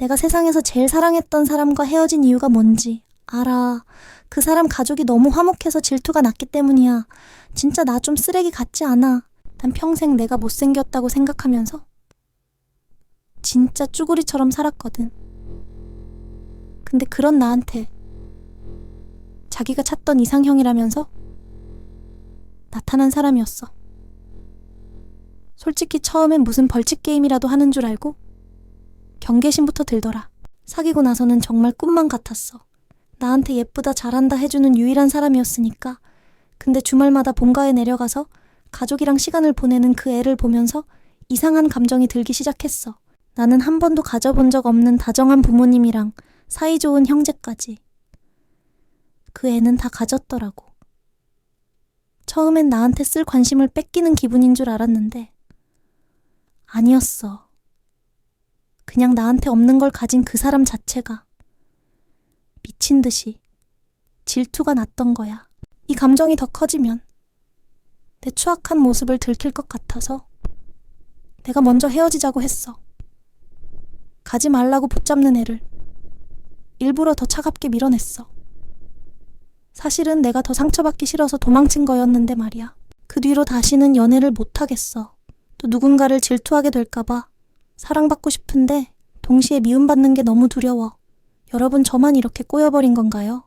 내가 세상에서 제일 사랑했던 사람과 헤어진 이유가 뭔지 알아. 그 사람 가족이 너무 화목해서 질투가 났기 때문이야. 진짜 나 좀 쓰레기 같지 않아. 난 평생 내가 못생겼다고 생각하면서 진짜 쭈구리처럼 살았거든. 근데 그런 나한테 자기가 찾던 이상형이라면서 나타난 사람이었어. 솔직히 처음엔 무슨 벌칙 게임이라도 하는 줄 알고 경계심부터 들더라. 사귀고 나서는 정말 꿈만 같았어. 나한테 예쁘다 잘한다 해주는 유일한 사람이었으니까. 근데 주말마다 본가에 내려가서 가족이랑 시간을 보내는 그 애를 보면서 이상한 감정이 들기 시작했어. 나는 한 번도 가져본 적 없는 다정한 부모님이랑 사이좋은 형제까지. 그 애는 다 가졌더라고. 처음엔 나한테 쓸 관심을 뺏기는 기분인 줄 알았는데, 아니었어. 그냥 나한테 없는 걸 가진 그 사람 자체가 미친 듯이 질투가 났던 거야. 이 감정이 더 커지면 내 추악한 모습을 들킬 것 같아서 내가 먼저 헤어지자고 했어. 가지 말라고 붙잡는 애를 일부러 더 차갑게 밀어냈어. 사실은 내가 더 상처받기 싫어서 도망친 거였는데 말이야. 그 뒤로 다시는 연애를 못하겠어. 또 누군가를 질투하게 될까봐 사랑받고 싶은데 동시에 미움받는 게 너무 두려워. 여러분 저만 이렇게 꼬여버린 건가요?